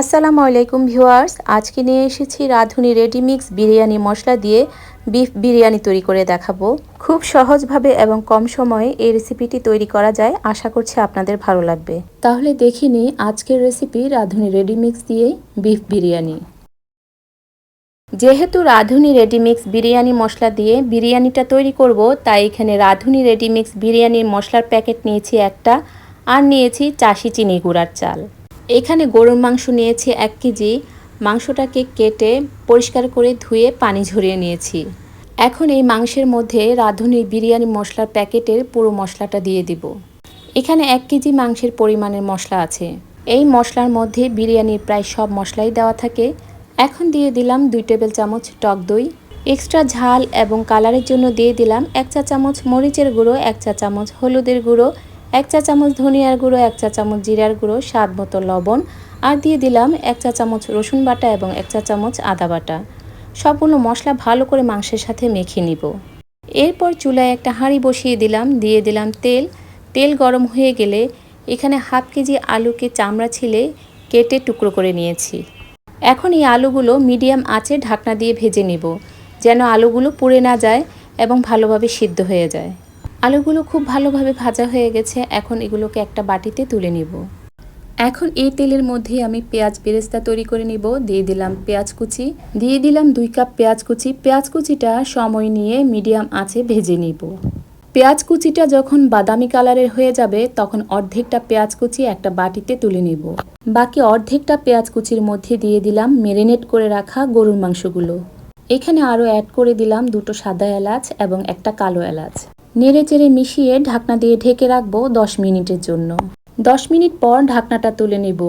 আসসালামু আলাইকুম ভিউয়ার্স, আজকে নিয়ে এসেছি রাঁধুনি রেডিমিক্স বিরিয়ানি মশলা দিয়ে বিফ বিরিয়ানি তৈরি করে দেখাবো। খুব সহজভাবে এবং কম সময়ে এই রেসিপিটি তৈরি করা যায়, আশা করছি আপনাদের ভালো লাগবে। তাহলে দেখিনি আজকের রেসিপি রাঁধুনি রেডিমিক্স দিয়েই বিফ বিরিয়ানি। যেহেতু রাঁধুনি রেডিমিক্স বিরিয়ানি মশলা দিয়ে বিরিয়ানিটা তৈরি করব, তাই এখানে রাঁধুনি রেডিমিক্স বিরিয়ানির মশলার প্যাকেট নিয়েছি একটা, আর নিয়েছি চাষি চিনি গুঁড়ার চাল। এখানে গরুর মাংস নিয়েছি এক কেজি। মাংসটাকে কেটে পরিষ্কার করে ধুয়ে পানি ঝরিয়ে নিয়েছি। এখন এই মাংসের মধ্যে রাঁধুনির বিরিয়ানি মশলার প্যাকেটের পুরো মশলাটা দিয়ে দিব। এখানে এক কেজি মাংসের পরিমাণের মশলা আছে। এই মশলার মধ্যে বিরিয়ানির প্রায় সব মশলাই দেওয়া থাকে। এখন দিয়ে দিলাম দুই টেবিল চামচ টক দই। এক্সট্রা ঝাল এবং কালারের জন্য দিয়ে দিলাম এক চা চামচ মরিচের গুঁড়ো, এক চা চামচ হলুদের গুঁড়ো এক চা চামচ ধনিয়ার গুঁড়ো, এক চা চামচ জিরার গুঁড়ো, স্বাদ মতো লবণ। আর দিয়ে দিলাম এক চা চামচ রসুন বাটা এবং এক চা চামচ আদা বাটা। সবগুলো মশলা ভালো করে মাংসের সাথে মেখে নিব। এরপর চুলায় একটা হাঁড়ি বসিয়ে দিলাম, দিয়ে দিলাম তেল। তেল গরম হয়ে গেলে এখানে হাফ কেজি আলুকে চামড়া ছিলে কেটে টুকরো করে নিয়েছি। এখন এই আলুগুলো মিডিয়াম আঁচে ঢাকনা দিয়ে ভেজে নিব, যেন আলুগুলো পুড়ে না যায় এবং ভালোভাবে সিদ্ধ হয়ে যায়। আলুগুলো খুব ভালোভাবে ভাজা হয়ে গেছে, এখন এগুলোকে একটা বাটিতে তুলে নিব। এখন এই তেলের মধ্যে আমি পেঁয়াজ বেরেস্তা তৈরি করে নিব, দিয়ে দিলাম পেঁয়াজ কুচি। দিয়ে দিলাম দুই কাপ পেঁয়াজ কুচি। পেঁয়াজ কুচিটা সময় নিয়ে মিডিয়াম আঁচে ভেজে নিব। পেঁয়াজ কুচিটা যখন বাদামি কালারের হয়ে যাবে, তখন অর্ধেকটা পেঁয়াজ কুচি একটা বাটিতে তুলে নিব। বাকি অর্ধেকটা পেঁয়াজ কুচির মধ্যে দিয়ে দিলাম মেরিনেট করে রাখা গরুর মাংসগুলো। এখানে আরও অ্যাড করে দিলাম দুটো সাদা এলাচ এবং একটা কালো এলাচ। নেড়ে চেড়ে মিশিয়ে ঢাকনা দিয়ে ঢেকে রাখব দশ মিনিটের জন্য। দশ মিনিট পর ঢাকনাটা তুলে নেব।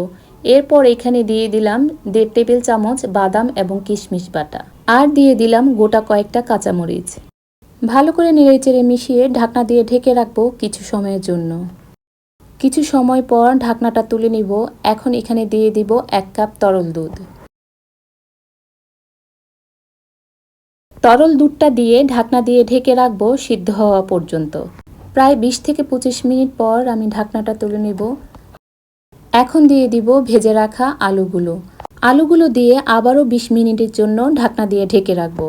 এরপর এখানে দিয়ে দিলাম দেড় টেবিল চামচ বাদাম এবং কিশমিশ বাটা। আর দিয়ে দিলাম গোটা কয়েকটা কাঁচামরিচ। ভালো করে নেড়ে চেড়ে মিশিয়ে ঢাকনা দিয়ে ঢেকে রাখব কিছু সময়ের জন্য। কিছু সময় পর ঢাকনাটা তুলে নিব। এখন এখানে দিয়ে দিব এক কাপ তরল দুধ। তরল দুধটা দিয়ে ঢাকনা দিয়ে ঢেকে রাখব সিদ্ধ হওয়া পর্যন্ত। প্রায় বিশ থেকে পঁচিশ মিনিট পর আমি ঢাকনাটা তুলে নেব। এখন দিয়ে দিব ভেজে রাখা আলুগুলো। আলুগুলো দিয়ে আবারও বিশ মিনিটের জন্য ঢাকনা দিয়ে ঢেকে রাখব।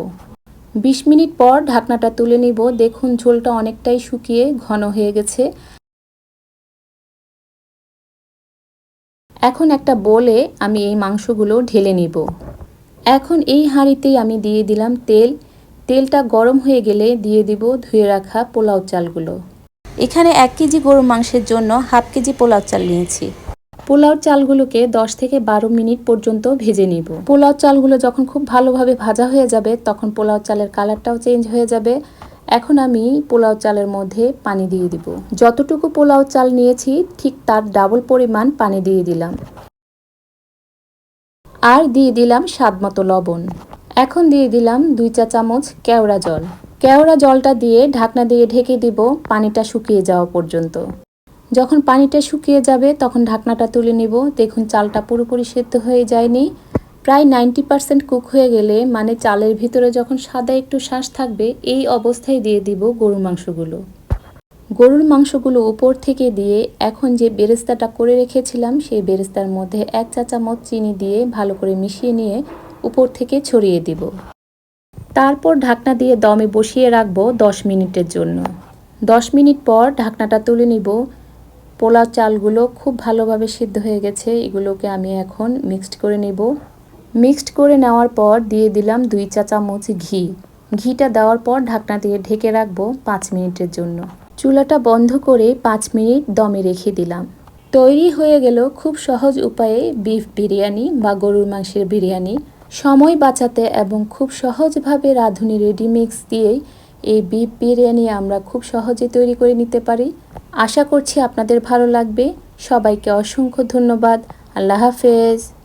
বিশ মিনিট পর ঢাকনাটা তুলে নিব। দেখুন ঝোলটা অনেকটাই শুকিয়ে ঘন হয়ে গেছে। এখন একটা বলে আমি এই মাংসগুলো ঢেলে নিব। এখন এই হাঁড়িতেই আমি দিয়ে দিলাম তেল। তেলটা গরম হয়ে গেলে দিয়ে দিব ধুয়ে রাখা পোলাও চালগুলো। এখানে এক কেজি গরু মাংসের জন্য হাফ কেজি পোলাও চাল নিয়েছি। পোলাও চালগুলোকে 10 থেকে বারো মিনিট পর্যন্ত ভেজে নিব। পোলাও চালগুলো যখন খুব ভালোভাবে ভাজা হয়ে যাবে, তখন পোলাও চালের কালারটাও চেঞ্জ হয়ে যাবে। এখন আমি পোলাও চালের মধ্যে পানি দিয়ে দিব। যতটুকু পোলাও চাল নিয়েছি, ঠিক তার ডাবল পরিমাণ পানি দিয়ে দিলাম। আর দিয়ে দিলাম স্বাদ মতো লবণ। এখন দিয়ে দিলাম দুই চা চামচ কেওড়া জল। কেওড়া জলটা দিয়ে ঢাকনা দিয়ে ঢেকে দিব পানিটা শুকিয়ে যাওয়া পর্যন্ত। যখন পানিটা শুকিয়ে যাবে তখন ঢাকনাটা তুলে নিব। দেখুন চালটা পুরোপুরি সেদ্ধ হয়ে যায়নি। প্রায় নাইনটি পার্সেন্ট কুক হয়ে গেলে মানে চালের ভিতরে যখন সাদা একটু শ্বাস থাকবে, এই অবস্থায় দিয়ে দিব গরুর মাংসগুলো। গরুর মাংসগুলো উপর থেকে দিয়ে এখন যে বেরেস্তাটা করে রেখেছিলাম, সেই বেরেস্তার মধ্যে এক চা চামচ চিনি দিয়ে ভালো করে মিশিয়ে নিয়ে উপর থেকে ছড়িয়ে দিব। তারপর ঢাকনা দিয়ে দমে বসিয়ে রাখব দশ মিনিটের জন্য। দশ মিনিট পর ঢাকনাটা তুলে নিব। পোলা চালগুলো খুব ভালোভাবে সিদ্ধ হয়ে গেছে, এগুলোকে আমি এখন মিক্সড করে নেব। মিক্সড করে নেওয়ার পর দিয়ে দিলাম দুই চা চামচ ঘি। ঘিটা দেওয়ার পর ঢাকনা দিয়ে ঢেকে রাখব পাঁচ মিনিটের জন্য। চুলাটা বন্ধ করে পাঁচ মিনিট দমে রেখে দিলাম। তৈরি হয়ে গেল খুব সহজ উপায়ে বিফ বিরিয়ানি বা গরুর মাংসের বিরিয়ানি। সময় বাঁচাতে এবং খুব সহজভাবে রাঁধুনি রেডিমিক্স দিয়েই এই বিফ বিরিয়ানি আমরা খুব সহজে তৈরি করে নিতে পারি। আশা করছি আপনাদের ভালো লাগবে। সবাইকে অসংখ্য ধন্যবাদ। আল্লাহ হাফেজ।